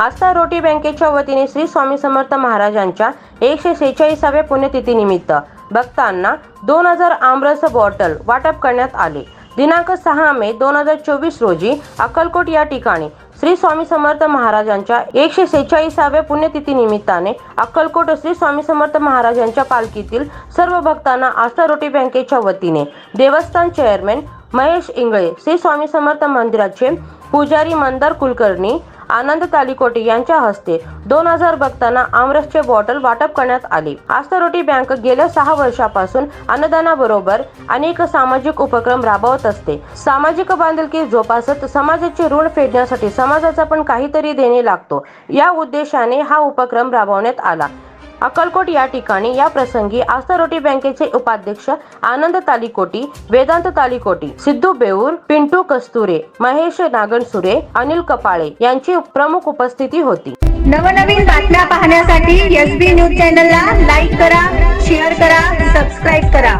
आस्था रोटी बँकेच्या वतीने श्री स्वामी समर्थ महाराजांच्या एकशे सेहेचाळीसाव्या पुण्यतिथीनिमित्त भक्तांना दोन हजार आमरस बॉटल वाटप करण्यात आले. दिनांक सहा मे दोन हजार चोवीस रोजी अक्कलकोट या ठिकाणी श्री स्वामी समर्थ महाराजांच्या एकशे सेहेचाळीसाव्या पुण्यतिथी निमित्ताने अक्कलकोट श्री स्वामी समर्थ महाराजांच्या पालखीतील सर्व भक्तांना आस्था रोटी बँकेच्या वतीने देवस्थान चेअरमॅन महेश इंगळे श्री स्वामी समर्थ मंदिराचे पुजारी मंदार कुलकर्णी आनंद तालिकोटी यांच्या हस्ते दोन हजार भक्तांना आमरसचे बॉटल वाटप करण्यात आले. आस्थारोटी बँक गेल्या सहा वर्षापासून अन्नदानाबरोबर अनेक सामाजिक उपक्रम राबवत असते. सामाजिक बांधिलकी जोपासत समाजाचे ऋण फेडण्यासाठी समाजाचा पण काहीतरी देणे लागतो. या उद्देशाने हा उपक्रम राबवण्यात आला. अक्कलकोट या ठिकाणी या प्रसंगी आस्था बँकेचे उपाध्यक्ष आनंद तालिकोटी वेदांत तालिकोटी सिद्धू बेऊर पिंटू कस्तुरे महेश नागनसुरे अनिल कपाळे यांची प्रमुख उपस्थिती होती. नवनवीन बातम्या पाहण्यासाठी एस बी न्यूज चॅनलला लाईक करा शेअर करा सबस्क्राईब करा.